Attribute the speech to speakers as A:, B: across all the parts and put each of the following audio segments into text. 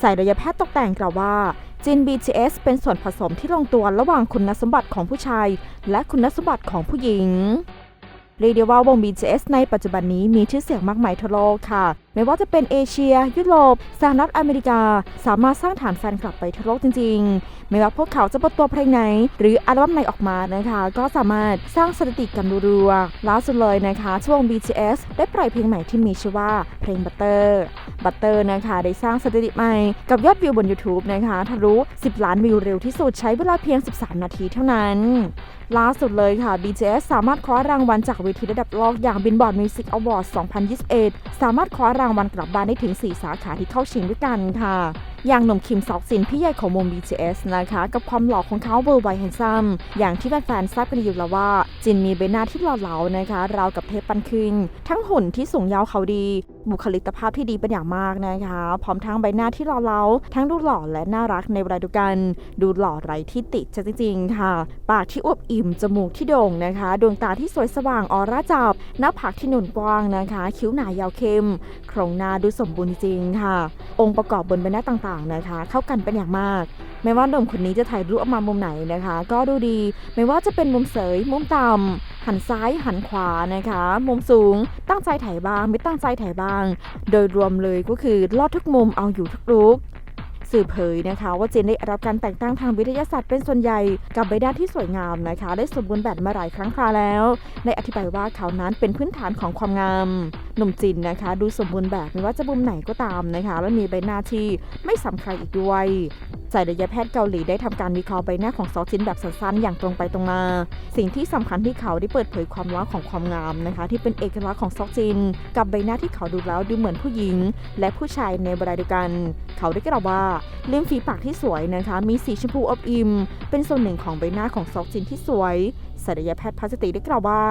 A: สายระยะแพทย์ตกแต่งกล่าวว่าจีน BTS เป็นส่วนผสมที่ลงตัวระหว่างคุณสมบัติของผู้ชาย และคุณสมบัติของผู้หญิงเรียกได้ว่าวง BTS ในปัจจุบันนี้มีชื่อเสียงมากมายทั่วโลกค่ะ ไม่ว่าจะเป็นเอเชีย ยุโรปสหรัฐอเมริกา สามารถสร้างฐานแฟนคลับไปทั่วโลกจริงๆ ไม่ว่าพวกเขาจะเปิดตัวเพลงไหน หรืออัลบั้มไหนออกมานะคะ ก็สามารถสร้างสถิติกันรัวๆล่าสุดเลยนะคะ ช่วง BTS ได้ปล่อยเพลงใหม่ที่มีชื่อว่าเพลง Butter Butter นะคะได้สร้างสถิติใหม่กับยอดวิวบน YouTube นะคะทะลุ 10 ล้านวิวเร็วที่สุดใช้เวลาเพียง 13 นาทีเท่านั้นล่าสุดเลยค่ะ BTS สามารถคว้ารางวัลจากเวทีระดับโลกอย่าง Billboard Music Awards 2021 สามารถคว้ารางางวัลกลับบ้านได้ถึง 4 สาขาที่เข้าชิงด้วยกันค่ะอย่างหนุ่มคิมซอกซินพี่ใหญ่ของวง BTS นะคะกับความหล่อของเขาเวอร์ไวแฮนซัมอย่างที่แฟนๆทราบกันอยู่แล้วว่า จินมีใบหน้าที่หล่อเหลานะคะราวกับเทพปันคึงทั้งหุ่นที่สูงยาวเขาดี บุคลิกภาพที่ดีเป็นอย่างมากนะคะ พร้อมทั้งใบหน้าที่หล่อเหลาทั้งดูหล่อและน่ารักในเวลาเดียวกัน ดูหล่อไร้ที่ติจริงๆค่ะ ปากที่อวบอิ่มจมูกที่โด่งนะคะดวงตาที่สวยสว่างออร่าจับ หน้าผากที่หนุนกว้างนะคะ คิ้วหนายาวเข้มโครงหน้าดูสมบูรณ์จริงค่ะ องค์ประกอบบนใบหน้าต่างๆนะคะ เข้ากันเป็นอย่างมาก ไม่ว่าหนุ่มคนนี้จะถ่ายรูปออกมามุมไหนนะคะ ก็ดูดีไม่ว่าจะเป็นมุมเสย มุมต่ำหันซ้ายหันขวานะคะ มุมสูง ตั้งใจถ่ายบ้าง ไม่ตั้งใจถ่ายบ้าง โดยรวมเลยก็คือลอดทุกมุมเอาอยู่ทุกลุกสื่อเผยนะคะว่าเจนได้รับการแต่งตั้งทางวิทยาศาสตร์เป็นส่วนใหญ่กับใบหน้าที่สวยงามนะคะ ได้สมบูรณ์แบบมาหลายครั้งคราแล้ว ได้อธิบายว่าเขานั้นเป็นพื้นฐานของความงาม หนุ่มจินนะคะ ดูสมบูรณ์แบบไม่ว่าจะมุมไหนก็ตามนะคะ และมีใบหน้าที่ไม่สำใครอีกด้วยสายระยแพทย์เกาหลีได้ทำการวิเคราะห์ใบหน้าของซอกจินแบบสั้นๆ อย่างตรงไปตรงมา สิ่งที่สำคัญที่เขาได้เปิดเผยความลับของความงามนะคะ ที่เป็นเอกลักษณ์ของซอกจิน กับใบหน้าที่เขาดูแล้วดูเหมือนผู้หญิง และผู้ชายในเวลาเดียวกัน เขาได้กล่าวว่าริมฝีปากที่สวยนะคะ มีสีชมพูอบอิ่มเป็นส่วนหนึ่งของใบหน้าของซอกจินที่สวย ศัลยแพทย์พลาสติกได้กล่าวว่า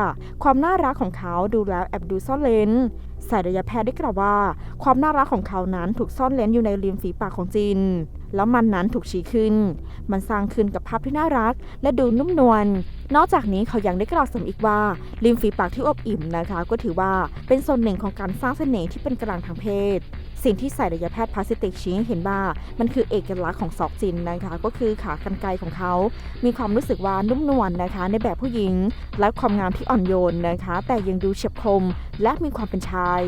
A: ความน่ารักของเขาดูแล้วแอบดูซ่อนเลนศัลยแพทย์ได้กล่าวว่า ความน่ารักของเขานั้นถูกซ่อนเลนอยู่ในริมฝีปากของจิน แล้วมันนั้นถูกชี้ขึ้น มันสร้างขึ้นกับภาพที่น่ารัก และดูนุ่มนวลนอกจากนี้เขายังได้กล่าวเสริมอีกว่าริมฝีปากที่อบอิ่มนะคะ ก็ถือว่าเป็นส่วนหนึ่งของการสร้างเสน่ห์ที่เป็นกลางทางเพศ สิ่งที่สายระยะแพทย์พลาสติกชี้ให้เห็นว่า มันคือเอกลักษณ์ของซอกจินนะคะ ก็คือขากรรไกรของเขา มีความรู้สึกว่านุ่มนวลนะคะ ในแบบผู้หญิง และความงามที่อ่อนโยนนะคะ แต่ยังดูเฉียบคม และมีความเป็นชาย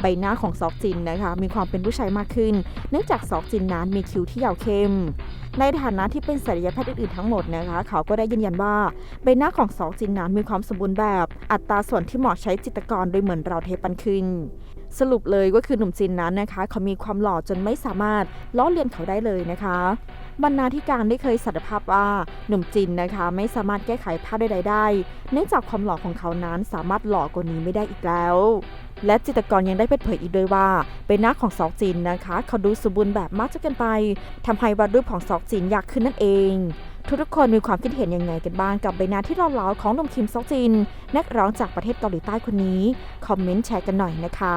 A: ใบหน้าของซอกจินนะคะ มีความเป็นผู้ชายมากขึ้น เนื่องจากซอกจินนั้นมีคิ้วที่ยาวเข้มในฐานะที่เป็นศัลยแพทย์อื่นๆทั้งหมดนะคะ เขาก็ได้ยืนยันว่าใบหน้าของซอกจินนั้นมีความสมบูรณ์แบบ อัตราส่วนที่เหมาะใช้จิตกรโดยเหมือนเราเทปันขึ้น สรุปเลยก็คือหนุ่มจินนั้นนะคะ เขามีความหล่อจนไม่สามารถล้อเลียนเขาได้เลยนะคะบรรณาธิการได้เคยสารภาพว่าหนุ่มจินนะคะ ไม่สามารถแก้ไขภาพใดๆได้ เนื่องจากความหล่อของเขานั้นสามารถหล่อกว่านี้ไม่ได้อีกแล้ว และจิตกรยังได้เปิดเผยอีกด้วยว่าใบหน้าของซอกจินนะคะ เขาดูสมบูรณ์แบบมากจนเกินไปทำให้วาดรูปของซอกจินยากขึ้นนั่นเอง ทุกๆคนมีความคิดเห็นยังไงกันบ้างกับใบหน้าที่หล่อเหลาของหนุ่มคิมซอกจิน นักร้องจากประเทศเกาหลีใต้คนนี้ คอมเมนต์แชร์กันหน่อยนะคะ